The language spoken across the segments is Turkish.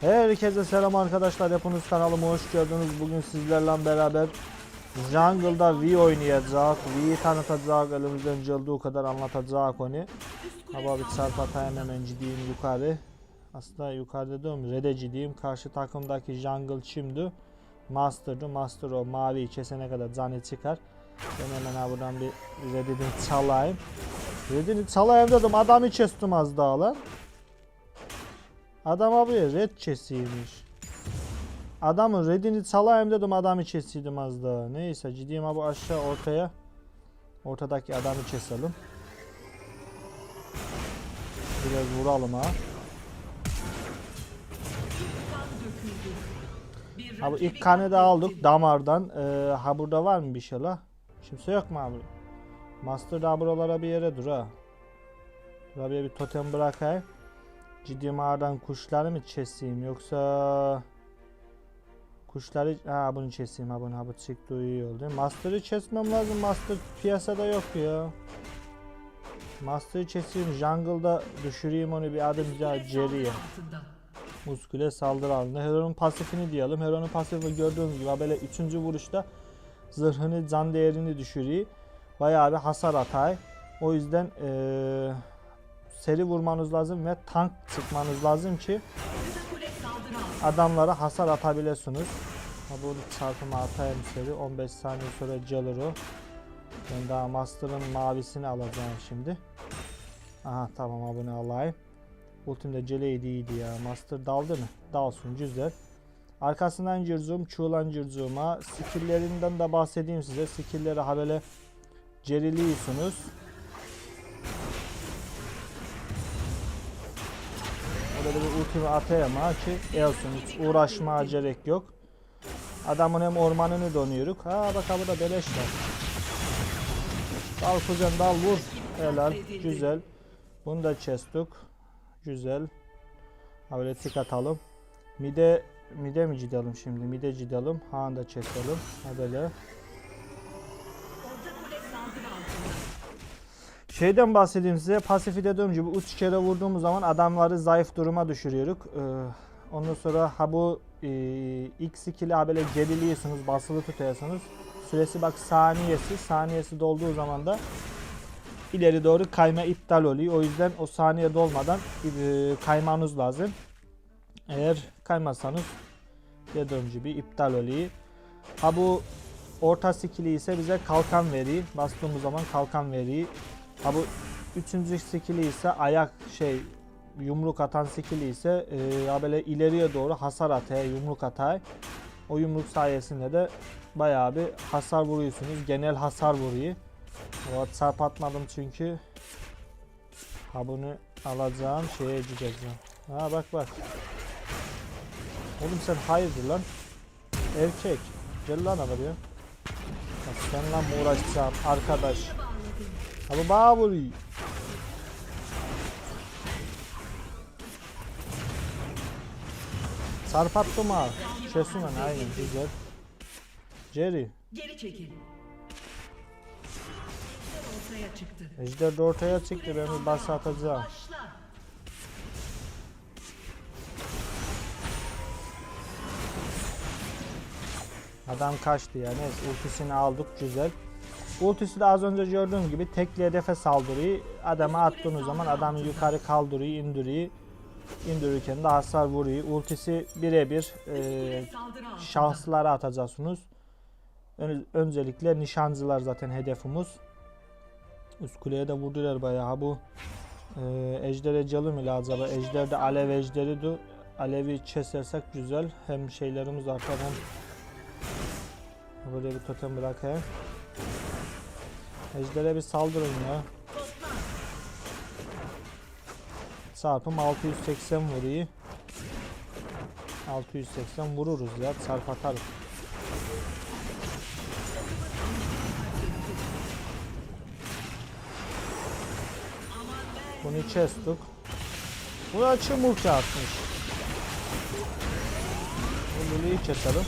Herkese selam arkadaşlar. Hepiniz kanalıma hoş geldiniz. Bugün sizlerle beraber Jungle'da V oynayacak. V'yi tanıtacak. Elimizden geldiği kadar anlatacak onu. Ama bir çarp atayım hemen ciddiyim yukarı. Aslında yukarıda diyorum Red'e ciddiyim. Karşı takımdaki Jungle şimdi Master'dı. Master o mavi kesene kadar canı çıkar. Ben hemen buradan bir Red'ini çalayım. Red'ini çalayım dedim adamı kestim az daha lan. Adam abi red chest'iymiş. Adamın redini çalayım dedim adamı chest'iydim az daha. Neyse ciddiyim abi aşağı ortaya. Ortadaki adamı keselim. Biraz vuralım ha. Abi ilk kanı da aldık damardan. Ee, ha burada var mı bir şey la? Kimse yok mu abi? Master da buralara bir yere dur ha. Buraya bir totem bırakayım. Ciddi mağaradan kuşları mı keseyim yoksa kuşları ha bunu keseyim ha bunu ha bu çıktı iyi oldu. Master'ı kesmem lazım. Master piyasada yok ya. Master'ı keseyim. Jungle'da düşüreyim onu bir adım Jerry'ye. Muskule saldırı halinde. Hero'nun pasifini diyelim. Hero'nun pasifi gördüğünüz gibi böyle 3. vuruşta zırhını can değerini düşürüyor. Bayağı bir hasar atay. O yüzden eee seri vurmanız lazım ve tank çıkmanız lazım ki adamlara hasar atabiliyorsunuz. Ha bunu çarpıma atayım seri 15 saniye sonra o. Ben daha Master'ın mavisini alacağım şimdi. Aha tamam abone alayım. Ultimde celeydi iyiydi ya. Master daldı mı? Dalsın güzel. Arkasından cırzum, çuğulan cırzuma. Skill'lerinden de bahsedeyim size. Skill'leri ha böyle ceriliyorsunuz. Böyle bir ultimi atayım ha ki olsun hiç uğraşmaya gerek yok. Adamın hem ormanını donuyoruz. Ha bak ha burada beleş var. Dal kuzen dal vur. Helal güzel. Bunu da kestik. Güzel. Ha böyle tik atalım. Mide mide mi cidelim şimdi? Mide cidelim. Ha da keselim. Ha böyle. Şeyden bahsedeyim size. Pasifi dediğim gibi 3 kere vurduğumuz zaman adamları zayıf duruma düşürüyoruz. Ee, ondan sonra ha bu e, ilk skill'i ha böyle geriliyorsunuz, basılı tutuyorsunuz. Süresi bak saniyesi. Saniyesi dolduğu zaman da ileri doğru kayma iptal oluyor. O yüzden o saniye dolmadan e, kaymanız lazım. Eğer kaymazsanız dediğim gibi iptal oluyor. Ha bu orta skill'i ise bize kalkan veriyor. Bastığımız zaman kalkan veriyor. Ha bu üçüncü skill'i ise ayak şey yumruk atan skill'i ise e, böyle ileriye doğru hasar ataya yumruk atay. O yumruk sayesinde de bayağı bir hasar vuruyorsunuz. Genel hasar vuruyor. O WhatsApp atmadım çünkü. Ha bunu alacağım şeye gideceğim. Ha bak bak. Oğlum sen hayırdır lan? Erkek. Gel lan buraya. Ya Seninle mi uğraşacağım arkadaş? Abi bana vuruyor. Sarp attım ha. Lan aynen güzel. Jerry. Geri çekil. Ortaya çıktı. Ejder de ortaya çıktı. Ben bir bas atacağım. Adam kaçtı ya. Neyse ultisini aldık güzel. Ultisi de az önce gördüğüm gibi tekli hedefe saldırıyor. Adama attığınız zaman adamı yukarı kaldırıyor, indiriyor. İndirirken de hasar vuruyor. Ultisi birebir e, şahslara atacaksınız. Ön- öncelikle nişancılar zaten hedefimiz. Üst kuleye de vurdular bayağı. Bu e, ejdere calı mı acaba? Ejder de alev ejderidir. Alevi kesersek güzel. Hem şeylerimiz artar hem Böyle bir totem bırakayım. Ejder'e bir saldırın ya. Çarpım 680 vuruyor. 680 vururuz ya. Çarp atarız. Bunu kestik. Bu da çımurka atmış. Bu Lulu'yu keselim.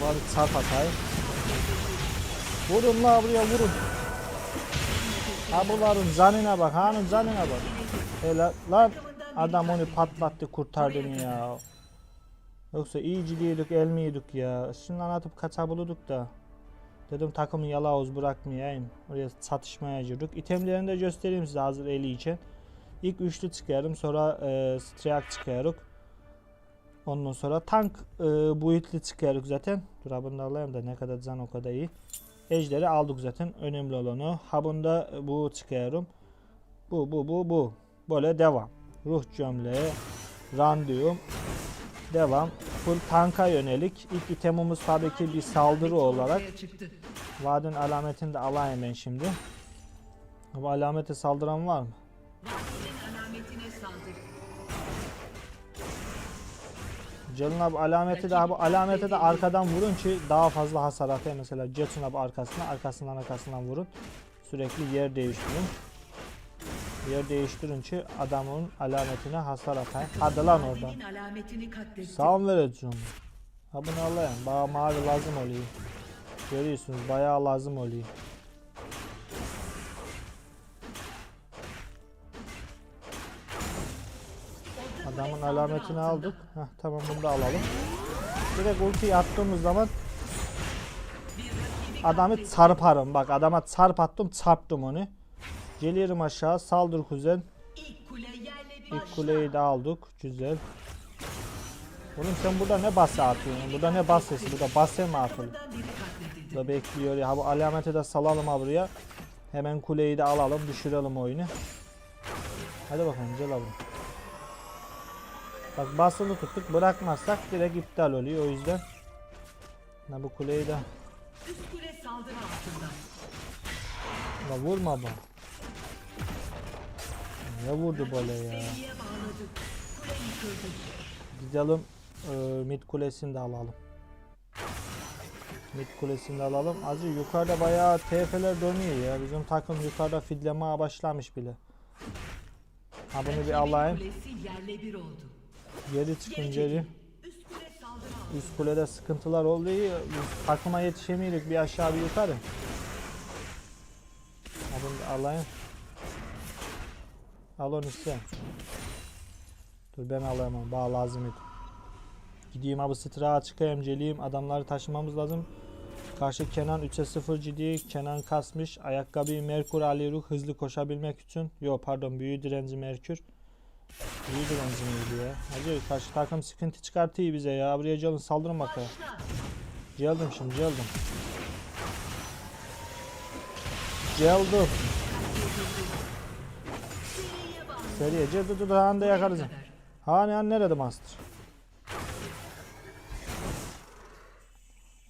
Buna bir çarp atayım. Vurun la buraya vurun. Ha bunların canına bak, hanın canına bak. Hele lan Adam onu patlattı kurtardı beni ya. Yoksa iyici değildik el miydik ya. Şundan atıp kaçabiliyorduk da. Dedim takımı yalavuz bırakmayayım. Oraya satışmaya girdik. İtemlerini de göstereyim size hazır eli için. İlk üçlü çıkarım sonra e, Striak çıkarık. Ondan sonra tank e, boyutlu çıkarık zaten. Dur da alayım da ne kadar can o kadar iyi. Ejderi aldık zaten önemli olan o. Ha bunda bu çıkarım. Bu bu bu bu. Böyle devam. Ruh cömleği. Randium. Devam. Full tanka yönelik. İlk itemimiz tabii ki bir saldırı olarak. Vadin alametini de alayım ben şimdi. Bu alamete saldıran var mı? Celin abi alameti de bu alamete de arkadan vurun ki daha fazla hasar atıyor. Mesela Jetsun abi arkasına arkasından arkasından vurun. Sürekli yer değiştirin. Yer değiştirin ki adamın alametine hasar atayım. Hadi lan oradan. Sağ vereceğim. Ha bunu alayım. Bana mavi lazım oluyor. Görüyorsunuz bayağı lazım oluyor. Adamın alametini aldık. Heh, tamam bunu da alalım. Direkt ultiyi attığımız zaman adamı çarparım. Bak adama çarp attım çarptım onu. Geliyorum aşağı saldır kuzen. İlk kuleyi de aldık. Güzel. Oğlum sen burada ne bası atıyorsun? Burada ne basesi? Burada bası mı atılır? Burada bekliyor ya. Ha bu alameti de salalım ha buraya. Hemen kuleyi de alalım. Düşürelim oyunu. Hadi bakalım gel abi. Bak basılı tuttuk. Bırakmazsak direkt iptal oluyor. O yüzden. Ha bu kuleyi de. Üst kule saldırı altında. La vurma bak. Ne vurdu böyle ya? Gidelim e, mid kulesini de alalım. Mid kulesini de alalım. Azı yukarıda bayağı TF'ler dönüyor ya. Bizim takım yukarıda fidlemeye başlamış bile. Ha bunu bir alayım. Kulesi yerle bir oldu. Geri çıkın Geri. Üst kulede sıkıntılar oldu. takıma yetişemiyoruz bir aşağı bir yukarı. Bir alayım. Al onu iste. Dur ben alayım onu. Bana lazım idi. Gideyim abi strağa çıkayım geleyim. Adamları taşımamız lazım. Karşı Kenan 3'e 0 ciddi. Kenan kasmış. Ayakkabıyı Merkur alıyoruz hızlı koşabilmek için. Yo pardon büyü direnci Merkür. Büyü direnci miydi ya? Hacı karşı takım sıkıntı çıkartıyor bize ya. Buraya gelin saldırın bakalım. Geldim şimdi geldim. Geldim. Seriye bağladı. Seriye gel dur dur anda yakarız. Hani hani nerede master?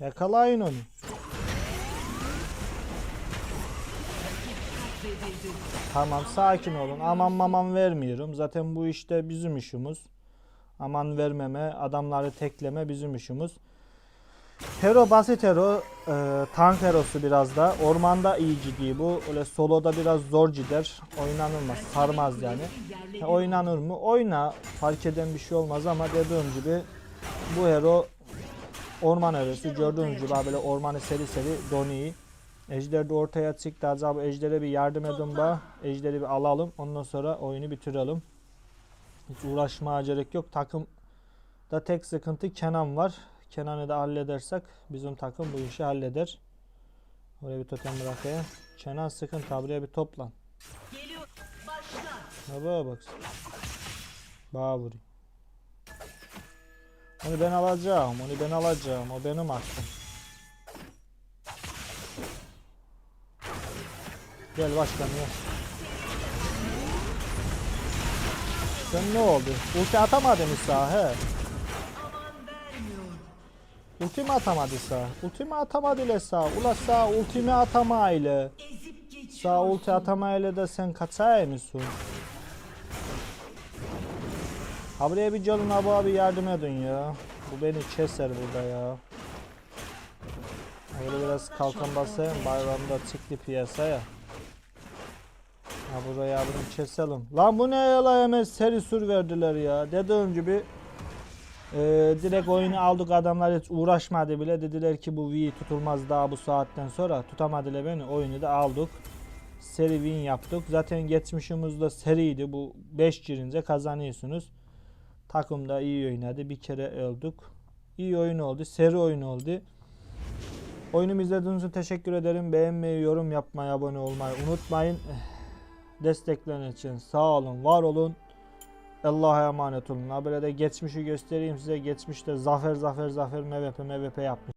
Yakalayın onu. Tamam sakin olun. Aman maman vermiyorum. Zaten bu işte bizim işimiz. Aman vermeme, adamları tekleme bizim işimiz. Hero basit hero, e, tank herosu biraz da. Ormanda iyi ciddi bu. Öyle soloda biraz zor gider. Oynanılmaz, sarmaz yani. Ha, oynanır mı? Oyna. Fark eden bir şey olmaz ama dediğim gibi bu hero orman herosu. Gördüğünüz gibi böyle ormanı seri seri doniyi. Ejder de ortaya çıktı. Acaba Ejder'e bir yardım edin ba. Ejder'i bir alalım. Ondan sonra oyunu bitirelim. Hiç uğraşmaya gerek yok. Takımda tek sıkıntı Kenan var. Kenan'ı da halledersek bizim takım bu işi halleder. Oraya bir totem bırakayım. Kenan sıkıntı. Buraya bir toplan. Geliyor. Başla. Ha bana bak. Bana vurayım. Onu ben alacağım. Onu ben alacağım. O benim hakkım. Gel başkanım gel. Sen ne oldu? Ulti atamadın İsa he. Aman vermiyor. Ulti mi atamadı İsa? Ulti mi atamadı ile sağ? Ula sağ ulti mi atama ile? Ezip geçiyor. Sağ ulti atama ile de sen kaçay mısın? Ha bir canın abi abi yardım edin ya. Bu beni keser burada ya. Böyle biraz kalkan basayım bayramda çıktı piyasaya. Ha buraya bunu keselim. Lan bu ne ya la hemen seri sür verdiler ya. Dediğim gibi e, direkt oyunu aldık adamlar hiç uğraşmadı bile. Dediler ki bu V tutulmaz daha bu saatten sonra. Tutamadılar beni oyunu da aldık. seri win yaptık. Zaten geçmişimizde seriydi. Bu 5 girince kazanıyorsunuz. Takım da iyi oynadı. Bir kere öldük. İyi oyun oldu. Seri oyun oldu. Oyunumu izlediğiniz için teşekkür ederim. Beğenmeyi, yorum yapmayı, abone olmayı unutmayın. Destekleriniz için sağ olun, var olun. Allah'a emanet olun. Ha böyle de geçmişi göstereyim size. Geçmişte zafer zafer zafer MVP MVP yapmış.